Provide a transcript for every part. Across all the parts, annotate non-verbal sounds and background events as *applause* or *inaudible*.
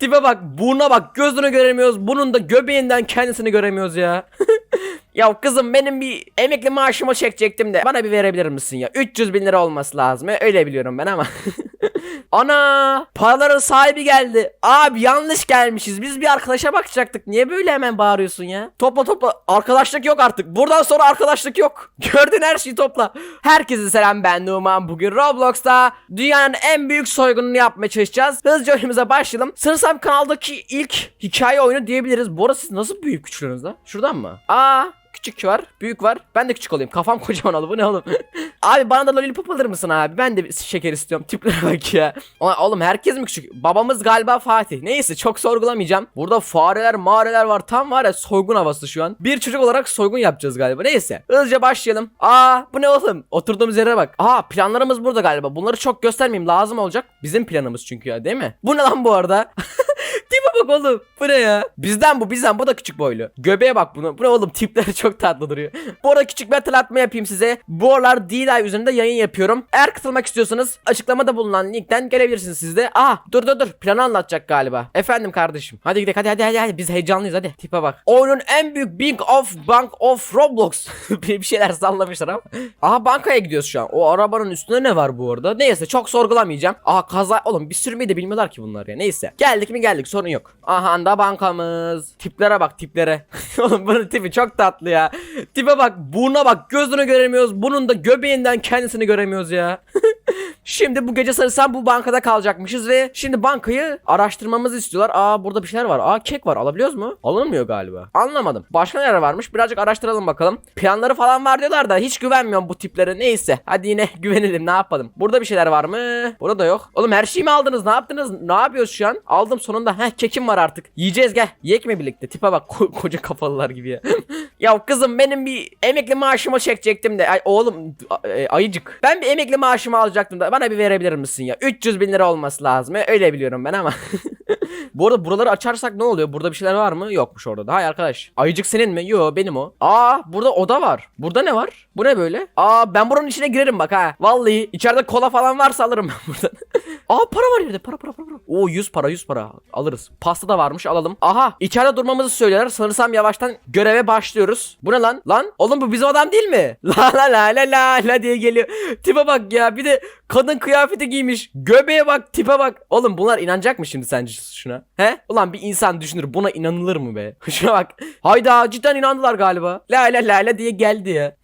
Tipe bak, buruna bak, gözünü göremiyoruz. Bunun da göbeğinden kendisini göremiyoruz ya. *laughs* ya kızım benim bir emekli maaşımı çekecektim de bana bir verebilir misin ya? 300 bin lira olması lazım. Öyle biliyorum ben ama. *laughs* Ana paraların sahibi geldi. Abi yanlış gelmişiz. Biz bir arkadaşa bakacaktık. Niye böyle hemen bağırıyorsun ya? Topla topla. Arkadaşlık yok artık. Buradan sonra arkadaşlık yok. *laughs* Gördün her şeyi topla. Herkese selam ben Numan. Bugün Roblox'ta dünyanın en büyük soygununu yapmaya çalışacağız. Hızlıca oyunumuza başlayalım. Sanırsam kanaldaki ilk hikaye oyunu diyebiliriz. Bu arada siz nasıl büyük küçülüyorsunuz da? Şuradan mı? Aa Küçük var, büyük var. Ben de küçük olayım. Kafam *laughs* kocaman oldu. Bu ne oğlum? *laughs* abi bana da lollipop alır mısın abi? Ben de şeker istiyorum. Tiplere bak ya. Oğlum herkes mi küçük? Babamız galiba Fatih. Neyse çok sorgulamayacağım. Burada fareler, mağareler var. Tam var ya soygun havası şu an. Bir çocuk olarak soygun yapacağız galiba. Neyse. Hızlıca başlayalım. Aa bu ne oğlum? Oturduğumuz yere bak. Aa planlarımız burada galiba. Bunları çok göstermeyeyim. Lazım olacak. Bizim planımız çünkü ya değil mi? Bu ne lan bu arada? *laughs* Tipe bak oğlum. Bu ne ya? Bizden bu bizden. Bu da küçük boylu. Göbeğe bak bunu. Bu ne oğlum? *laughs* Tipleri çok tatlı duruyor. Bu arada küçük bir hatırlatma yapayım size. Bu aralar D-Live üzerinde yayın yapıyorum. Eğer katılmak istiyorsanız açıklamada bulunan linkten gelebilirsiniz siz de. Aa dur dur dur. Planı anlatacak galiba. Efendim kardeşim. Hadi gidelim hadi hadi hadi. hadi. Biz heyecanlıyız hadi. Tipe bak. Oyunun en büyük Big of Bank of Roblox. *laughs* bir şeyler sallamışlar ama. Aha bankaya gidiyoruz şu an. O arabanın üstünde ne var bu arada? Neyse çok sorgulamayacağım. Aha kaza. Oğlum bir sürmeyi de bilmiyorlar ki bunlar ya. Neyse. Geldik mi geldik sorun yok. Aha da bankamız. Tiplere bak tiplere. *laughs* Oğlum bunun tipi çok tatlı ya. Tipe bak buruna bak gözünü göremiyoruz. Bunun da göbeğinden kendisini göremiyoruz ya. *laughs* Şimdi bu gece sarısam bu bankada kalacakmışız ve şimdi bankayı araştırmamızı istiyorlar. Aa burada bir şeyler var. Aa kek var. Alabiliyoruz mu? Alınmıyor galiba. Anlamadım. Başka neler varmış? Birazcık araştıralım bakalım. Planları falan var diyorlar da hiç güvenmiyorum bu tiplere. Neyse. Hadi yine *laughs* güvenelim. Ne yapalım? Burada bir şeyler var mı? Burada da yok. Oğlum her şeyi mi aldınız? Ne yaptınız? Ne yapıyoruz şu an? Aldım sonunda. Heh kekim var artık. Yiyeceğiz gel. Yiyek mi birlikte? Tipe bak *laughs* ko- koca kafalılar gibi ya. *laughs* ya kızım benim bir emekli maaşımı çekecektim de. Ay oğlum e, ayıcık. Ben bir emekli maaşımı alacaktım da bana bir verebilir misin ya? 300 bin lira olması lazım. E, Öyle biliyorum ben ama. *laughs* Bu arada buraları açarsak ne oluyor? Burada bir şeyler var mı? Yokmuş orada. da. Hay arkadaş. Ayıcık senin mi? Yo benim o. Aa burada oda var. Burada ne var? Bu ne böyle? Aa ben buranın içine girerim bak ha. Vallahi içeride kola falan varsa alırım ben *laughs* buradan. Aa para var yerde. Para para para. para. Oo 100 para 100 para. Alırız. Pasta da varmış alalım. Aha içeride durmamızı söylüyorlar. Sanırsam yavaştan göreve başlıyoruz. Bu ne lan? Lan oğlum bu bizim adam değil mi? *laughs* La la la la la la diye geliyor. Tipe bak ya bir de kadın kıyafeti giymiş. Göbeğe bak tipe bak. Oğlum bunlar inanacak mı şimdi sence şuna? He? Ulan bir insan düşünür buna inanılır mı be? *laughs* Şuna bak. Hayda cidden inandılar galiba. La la la la diye geldi ya.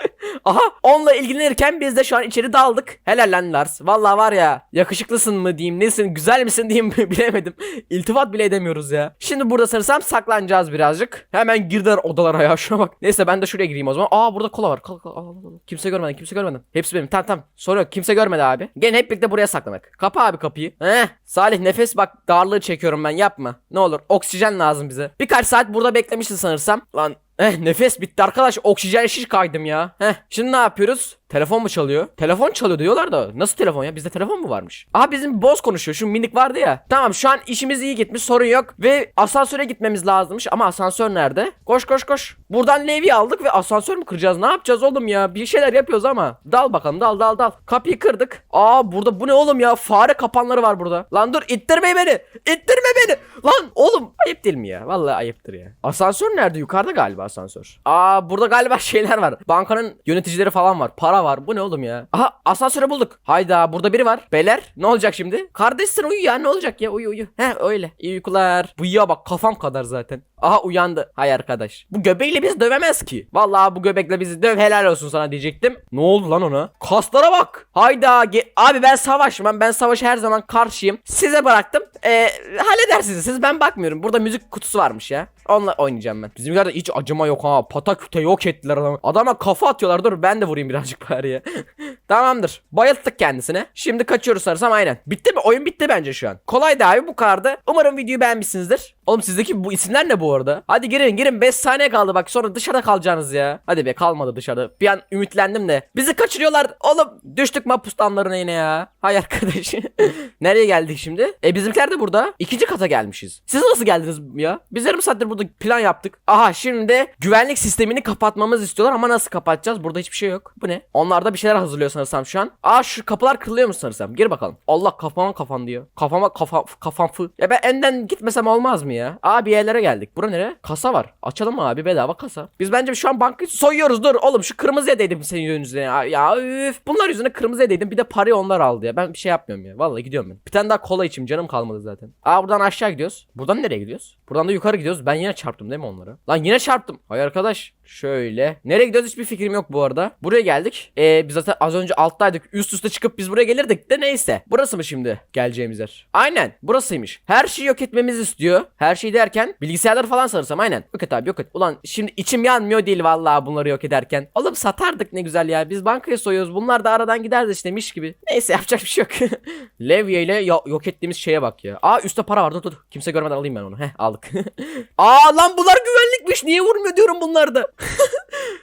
*laughs* Aha onunla ilgilenirken biz de şu an içeri daldık. Helal lan Lars. Vallahi var ya yakışıklısın mı diyeyim nesin güzel misin diyeyim *laughs* bilemedim. İltifat bile edemiyoruz ya. Şimdi burada sanırsam saklanacağız birazcık. Hemen girdiler odalara ya şuna bak. Neyse ben de şuraya gireyim o zaman. Aa burada kola var. Kola, kola, al, al. Kimse görmedi kimse görmedi. Hepsi benim tamam tamam. Sorun yok kimse görmedi abi. Gelin hep birlikte buraya saklanak. Kapa abi kapıyı. Heh. Salih nefes bak darlığı çekiyorum ben yapma. Ne olur oksijen lazım bize. Birkaç saat burada beklemişsin sanırsam. Lan Eh nefes bitti arkadaş oksijen şiş kaydım ya. Heh şimdi ne yapıyoruz? Telefon mu çalıyor? Telefon çalıyor diyorlar da nasıl telefon ya? Bizde telefon mu varmış? Aha bizim boss konuşuyor. Şu minik vardı ya. Tamam şu an işimiz iyi gitmiş sorun yok. Ve asansöre gitmemiz lazımmış. Ama asansör nerede? Koş koş koş. Buradan Levi aldık ve asansör mü kıracağız? Ne yapacağız oğlum ya? Bir şeyler yapıyoruz ama. Dal bakalım dal dal dal. Kapıyı kırdık. Aa burada bu ne oğlum ya? Fare kapanları var burada. Lan dur ittirme beni. İttirme beni. Lan oğlum ayıp değil mi ya? Vallahi ayıptır ya. Asansör nerede? Yukarıda galiba asansör. Aa burada galiba *laughs* şeyler var. Bankanın yöneticileri falan var. Para var. Bu ne oğlum ya? Aha asansörü bulduk. Hayda burada biri var. Beyler ne olacak şimdi? Kardeşsin uyu ya ne olacak ya uyu uyu. He öyle. İyi uykular. Bıyığa bak kafam kadar zaten. Aha uyandı. Hay arkadaş. Bu göbeğiyle bizi dövemez ki. Vallahi bu göbekle bizi döv helal olsun sana diyecektim. Ne oldu lan ona? Kaslara bak. Hayda. Abi ben savaşmam. Ben savaşa her zaman karşıyım. Size bıraktım. Ee, halledersiniz. Ben bakmıyorum. Burada müzik kutusu varmış ya. Onunla oynayacağım ben. Bizimkilerde hiç acıma yok ha. Pataküte yok ettiler adamı. Adama kafa atıyorlar. Dur ben de vurayım birazcık bari ya. *laughs* Tamamdır. Bayılttık kendisine. Şimdi kaçıyoruz sanırsam aynen. Bitti mi? Oyun bitti bence şu an. Kolaydı abi bu kadardı. Umarım videoyu beğenmişsinizdir. Oğlum sizdeki bu isimler ne bu arada? Hadi girin girin 5 saniye kaldı bak sonra dışarıda kalacaksınız ya. Hadi be kalmadı dışarıda. Bir an ümitlendim de. Bizi kaçırıyorlar. Oğlum düştük mapustanlarına yine ya. Hay arkadaş. *laughs* Nereye geldik şimdi? E bizimkiler de burada. İkinci kata gelmişiz. Siz nasıl geldiniz ya? Biz yarım saattir burada plan yaptık. Aha şimdi güvenlik sistemini kapatmamız istiyorlar ama nasıl kapatacağız? Burada hiçbir şey yok. Bu ne? Onlar da bir şeyler hazırlıyor sanırsam şu an. Aa şu kapılar kırılıyor mu sanırsam? Gir bakalım. Allah kafama kafan diyor. Kafama kafa kafam fı. Ya ben önden gitmesem olmaz mı ya? Aa bir yerlere geldik. Bura nere? Kasa var. Açalım abi bedava kasa. Biz bence şu an bankayı soyuyoruz. Dur oğlum şu kırmızıya değdim senin yüzünden ya. Ya üf. Bunlar yüzüne kırmızıya değdim. Bir de parayı onlar aldı ya. Ben bir şey yapmıyorum ya. Vallahi gidiyorum ben. Bir tane daha kola içeyim. Canım kalmadı zaten. Aa buradan aşağı gidiyoruz. Buradan nereye gidiyoruz? Buradan da yukarı gidiyoruz. Ben yine çarptım değil mi onlara? Lan yine çarptım. Hay arkadaş. Şöyle. Nereye gidiyoruz hiçbir fikrim yok bu arada. Buraya geldik. Ee, biz zaten az önce alttaydık. Üst üste çıkıp biz buraya gelirdik de neyse. Burası mı şimdi geleceğimiz yer? Aynen. Burasıymış. Her şeyi yok etmemizi istiyor. Her şey derken bilgisayarları falan sanırsam aynen. Yok et abi yok et. Ulan şimdi içim yanmıyor değil vallahi bunları yok ederken. Oğlum satardık ne güzel ya. Biz bankaya soyuyoruz. Bunlar da aradan giderdi işte miş gibi. Neyse yapacak bir şey yok. *laughs* Levye ile yo- yok ettiğimiz şeye bak ya. Aa üstte para var dur dur. Kimse görmeden alayım ben onu. Heh aldık. *laughs* Aa lan bunlar güvenlikmiş. Niye vurmuyor diyorum bunlar da.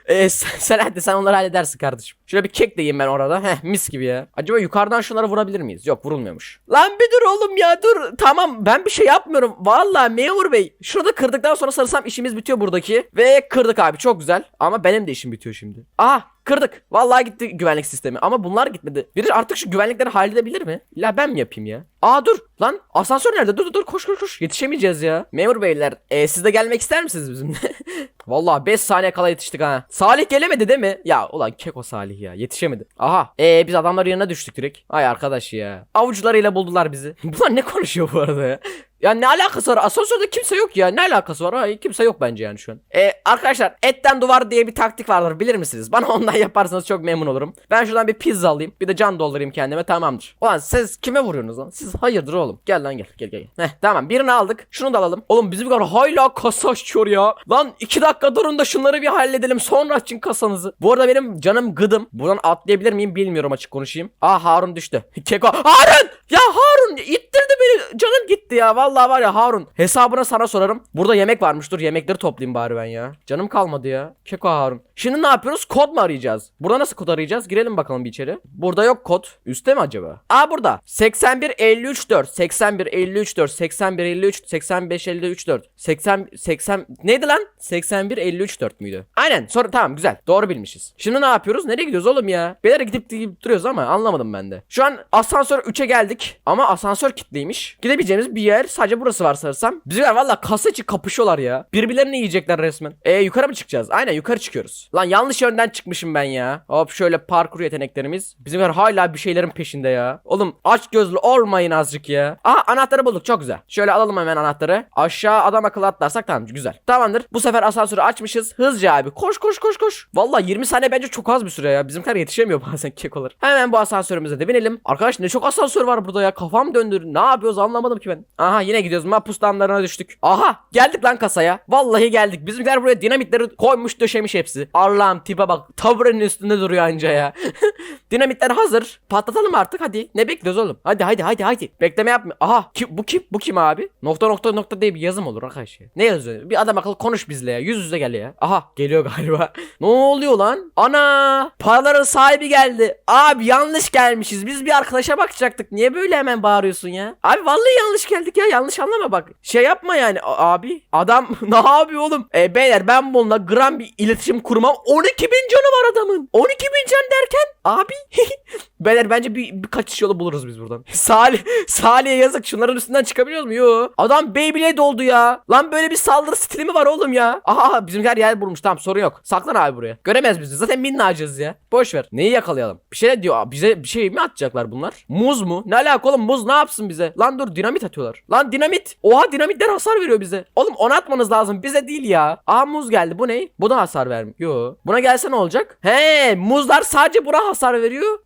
Ee, sen, sen hadi sen onları halledersin kardeşim. Şöyle bir kek de yiyeyim ben orada. Heh mis gibi ya. Acaba yukarıdan şunları vurabilir miyiz? Yok vurulmuyormuş. Lan bir dur oğlum ya dur. Tamam ben bir şey yapmıyorum. Vallahi memur bey. Şurada kırdıktan sonra sarısam işimiz bitiyor buradaki. Ve kırdık abi çok güzel. Ama benim de işim bitiyor şimdi. Aha kırdık. Vallahi gitti güvenlik sistemi. Ama bunlar gitmedi. Biri artık şu güvenlikleri halledebilir mi? İlla ben mi yapayım ya? Aa dur. Lan asansör nerede? Dur dur dur koş koş koş. Yetişemeyeceğiz ya. Memur beyler e, siz de gelmek ister misiniz bizimle? *laughs* Vallahi 5 saniye kala yetiştik ha. Salih gelemedi değil mi? Ya ulan keko Salih ya yetişemedi. Aha. Ee biz adamların yanına düştük direkt. Ay arkadaş ya. Avuçlarıyla buldular bizi. *laughs* Bunlar ne konuşuyor bu arada ya? Ya ne alakası var? Asansörde kimse yok ya. Ne alakası var? Ay, kimse yok bence yani şu an. Ee, arkadaşlar etten duvar diye bir taktik vardır bilir misiniz? Bana *laughs* ondan yaparsanız çok memnun olurum. Ben şuradan bir pizza alayım. Bir de can doldurayım kendime tamamdır. Ulan siz kime vuruyorsunuz lan? Siz hayırdır oğlum? Gel lan gel gel gel. Heh tamam birini aldık. Şunu da alalım. Oğlum bizim kadar hala kasa açıyor ya. Lan iki dakika durun da şunları bir halledelim. Sonra açın kasanızı. Bu arada benim canım gıdım. Buradan atlayabilir miyim bilmiyorum açık konuşayım. Aa Harun düştü. *laughs* Keko. Harun! Ya Harun ittirdi beni. Canım gitti ya. Vallahi var ya Harun. Hesabına sana sorarım. Burada yemek varmış. Dur yemekleri toplayayım bari ben ya. Canım kalmadı ya. Keko Harun. Şimdi ne yapıyoruz? Kod mu arayacağız? Burada nasıl kod arayacağız? Girelim bakalım bir içeri. Burada yok kod. Üste mi acaba? Aa burada. 81 53 4. 81 53 4. 81 53 85 53 4. 80 80 neydi lan? 81 53 4 müydü? Aynen. Sonra tamam güzel. Doğru bilmişiz. Şimdi ne yapıyoruz? Nereye gidiyoruz oğlum ya? Bir yere gidip gidip duruyoruz ama anlamadım ben de. Şu an asansör 3'e geldik ama asansör kilitliymiş. Gidebileceğimiz bir yer sadece burası var sanırsam. Bizimler valla kasa içi kapışıyorlar ya. Birbirlerini yiyecekler resmen. E yukarı mı çıkacağız? Aynen yukarı çıkıyoruz. Lan yanlış yönden çıkmışım ben ya. Hop şöyle parkur yeteneklerimiz. Bizimler hala bir şeylerin peşinde ya. Oğlum aç gözlü olmayın azıcık ya. Aha anahtarı bulduk çok güzel. Şöyle alalım hemen anahtarı. Aşağı adam akıllı atlarsak tamam güzel. Tamamdır. Bu sefer asansörü açmışız. Hızlıca abi. Koş koş koş koş. Valla 20 saniye bence çok az bir süre ya. Bizimkiler yetişemiyor bazen kekolar. Hemen bu asansörümüze de binelim. Arkadaş ne çok asansör var burada ya. Kafam döndür. Ne yapıyoruz anlamadım ki ben. Aha yine gidiyoruz. Mapus damlarına düştük. Aha geldik lan kasaya. Vallahi geldik. Bizimkiler buraya dinamitleri koymuş döşemiş hepsi. Allah'ım tipe bak. Taburenin üstünde duruyor anca ya. *laughs* Dinamitler hazır. Patlatalım artık hadi. Ne bekliyoruz oğlum? Hadi hadi hadi hadi. Bekleme yapma. Aha ki, bu kim? Bu kim abi? Nokta nokta nokta diye bir yazım olur arkadaş. Ne yazıyor? Bir adam akıllı konuş bizle ya. Yüz yüze gel ya. Aha geliyor galiba. *laughs* ne oluyor lan? Ana paraların sahibi geldi. Abi yanlış gelmişiz. Biz bir arkadaşa bakacaktık. Niye böyle hemen bağırıyorsun ya? Abi vallahi yanlış geldik ya. Yanlış anlama bak. Şey yapma yani abi. Adam *laughs* ne yapıyor oğlum? E beyler ben bununla gram bir iletişim kurmam. 12 bin canı var adamın. 12 bin can derken abi. *laughs* beyler bence bir, bir kaçış yolu buluruz biz buradan. *laughs* Salih Salih'e yazık. Şunların üstünden çıkabiliyoruz mu? Yo. Adam Beyblade oldu ya. Lan böyle bir saldırı stili mi var oğlum ya? Aha bizimkiler yer bulmuş. Tamam sorun yok. Saklan abi buraya. Göremez bizi. Zaten minnacız ya. Boş ver. Neyi yakalayalım? Bir şey diyor. Bize bir şey mi atacaklar bunlar? Muz mu? Ne alaka oğlum? Muz ne yapsın bize? Lan dur dinamit atıyorlar. Lan dinamit. Oha dinamitler hasar veriyor bize. Oğlum onu atmanız lazım. Bize değil ya. Aa muz geldi. Bu ne? Bu da hasar vermiyor. Yo. Buna gelse ne olacak? He muzlar sadece buna hasar veriyor.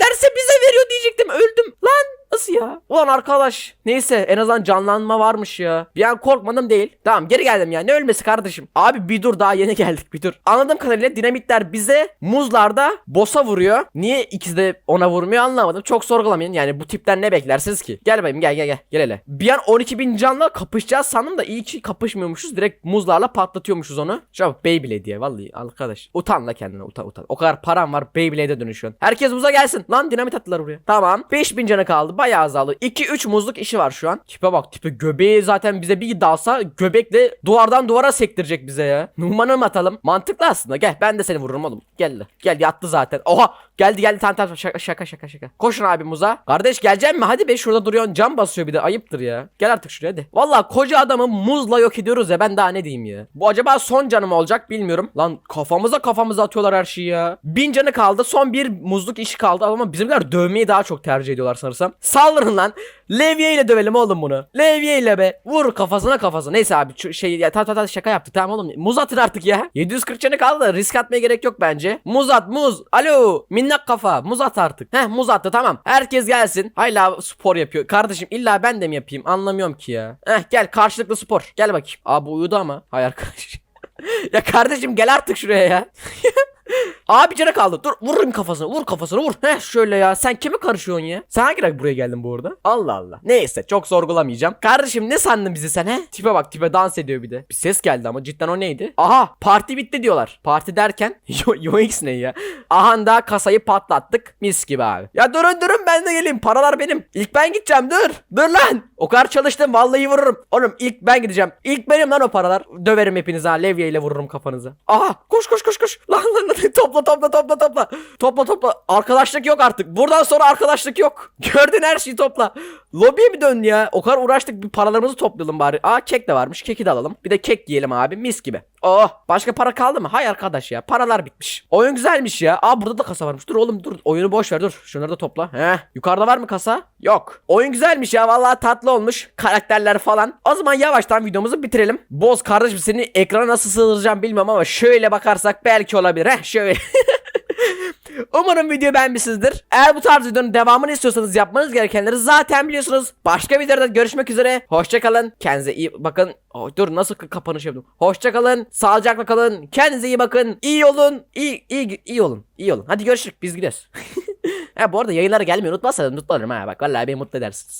Dinamitlerse bize veriyor diyecektim. Öldüm. Lan Nasıl ya? Ulan arkadaş. Neyse en azından canlanma varmış ya. Bir an korkmadım değil. Tamam geri geldim ya. Ne ölmesi kardeşim? Abi bir dur daha yeni *laughs* geldik bir dur. Anladığım kadarıyla dinamitler bize muzlarda boss'a vuruyor. Niye ikisi de ona vurmuyor anlamadım. Çok sorgulamayın. Yani bu tipten ne beklersiniz ki. Gel bayım gel gel gel. Gel hele. Bir an 12 bin canla kapışacağız sandım da iyi ki kapışmıyormuşuz. Direkt muzlarla patlatıyormuşuz onu. Şu Beyblade diye vallahi arkadaş. Utan la kendine utan utan. O kadar param var Beyblade'e dönüşüyorsun. Herkes muza gelsin. Lan dinamit attılar buraya. Tamam. 5000 canı kaldı. Bayağı azaldı. 2-3 muzluk işi var şu an. Tipe bak tipe göbeği zaten bize bir dalsa göbekle duvardan duvara sektirecek bize ya. Numanı mı atalım? Mantıklı aslında. Gel ben de seni vururum oğlum. Gel. Gel yattı zaten. Oha geldi geldi tamam tamam şaka şaka şaka şaka. Koşun abi muza. Kardeş gelecek mi? Hadi be şurada duruyorsun cam basıyor bir de ayıptır ya. Gel artık şuraya hadi. Valla koca adamı muzla yok ediyoruz ya ben daha ne diyeyim ya. Bu acaba son canım olacak bilmiyorum. Lan kafamıza kafamıza atıyorlar her şeyi ya. Bin canı kaldı son bir muzluk işi kaldı ama bizimkiler dövmeyi daha çok tercih ediyorlar sanırsam. Saldırın lan. Levye ile dövelim oğlum bunu. Levye ile be. Vur kafasına kafasına. Neyse abi şey ya ta ta ta şaka yaptık tamam oğlum. Muz atın artık ya. 740 canı kaldı da risk atmaya gerek yok bence. Muz at muz. Alo minnak kafa. Muz at artık. Heh muz attı tamam. Herkes gelsin. Hala spor yapıyor. Kardeşim illa ben de mi yapayım anlamıyorum ki ya. Heh gel karşılıklı spor. Gel bakayım. Abi uyudu ama. Hay arkadaş. *laughs* ya kardeşim gel artık şuraya ya. *laughs* Abi canı kaldı. Dur vururum kafasına. Vur kafasına vur. Heh şöyle ya. Sen kime karışıyorsun ya? Sen hangi buraya geldin bu arada? Allah Allah. Neyse çok sorgulamayacağım. Kardeşim ne sandın bizi sen he? Tipe bak tipe dans ediyor bir de. Bir ses geldi ama cidden o neydi? Aha parti bitti diyorlar. Parti derken *laughs* yo, yo X ne ya? Aha da kasayı patlattık. Mis gibi abi. Ya durun durun ben de geleyim. Paralar benim. İlk ben gideceğim dur. Dur lan. O kadar çalıştım vallahi vururum. Oğlum ilk ben gideceğim. İlk benim lan o paralar. Döverim hepinizi ha. Levye ile vururum kafanıza. Aha koş koş koş koş. Lan lan lan topla topla topla topla. Topla topla. Arkadaşlık yok artık. Buradan sonra arkadaşlık yok. *laughs* Gördün her şeyi topla. Lobiye mi dön ya? O kadar uğraştık bir paralarımızı toplayalım bari. Aa kek de varmış. Keki de alalım. Bir de kek yiyelim abi mis gibi. Oh başka para kaldı mı? Hay arkadaş ya paralar bitmiş. Oyun güzelmiş ya. Aa burada da kasa varmış. Dur oğlum dur. Oyunu boş ver dur. Şunları da topla. Heh. Yukarıda var mı kasa? Yok. Oyun güzelmiş ya. Vallahi tatlı olmuş. Karakterler falan. O zaman yavaştan videomuzu bitirelim. Boz kardeşim seni ekrana nasıl sığdıracağım bilmem ama şöyle bakarsak belki olabilir. Heh şöyle. *laughs* Umarım video beğenmişsinizdir. Eğer bu tarz videonun devamını istiyorsanız yapmanız gerekenleri zaten biliyorsunuz. Başka videoda görüşmek üzere. Hoşçakalın. Kendinize iyi bakın. Oh, dur nasıl kapanış yaptım. Hoşçakalın. Sağlıcakla kalın. Kendinize iyi bakın. İyi olun. İyi iyi iyi olun. İyi olun. Hadi görüşürüz. Biz gidiyoruz. *laughs* ha bu arada yayınlara gelmeyi unutmazsanız mutlu olurum ha. Bak vallahi beni mutlu edersiniz.